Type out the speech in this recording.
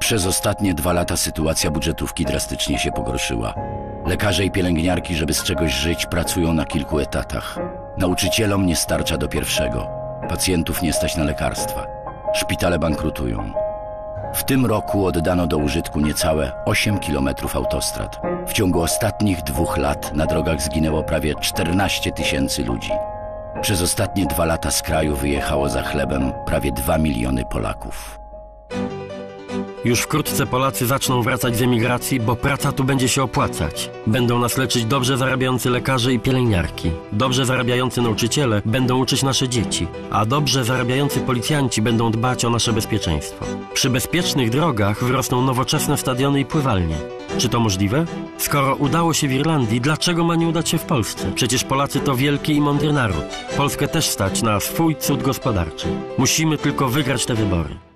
Przez ostatnie dwa lata sytuacja budżetówki drastycznie się pogorszyła. Lekarze i pielęgniarki, żeby z czegoś żyć, pracują na kilku etatach. Nauczycielom nie starcza do pierwszego. Pacjentów nie stać na lekarstwa. Szpitale bankrutują. W tym roku oddano do użytku niecałe 8 kilometrów autostrad. W ciągu ostatnich dwóch lat na drogach zginęło prawie 14 tysięcy ludzi. Przez ostatnie dwa lata z kraju wyjechało za chlebem prawie 2 miliony Polaków. Już wkrótce Polacy zaczną wracać z emigracji, bo praca tu będzie się opłacać. Będą nas leczyć dobrze zarabiający lekarze i pielęgniarki. Dobrze zarabiający nauczyciele będą uczyć nasze dzieci, a dobrze zarabiający policjanci będą dbać o nasze bezpieczeństwo. Przy bezpiecznych drogach wyrosną nowoczesne stadiony i pływalnie. Czy to możliwe? Skoro udało się w Irlandii, dlaczego ma nie udać się w Polsce? Przecież Polacy to wielki i mądry naród. Polskę też stać na swój cud gospodarczy. Musimy tylko wygrać te wybory.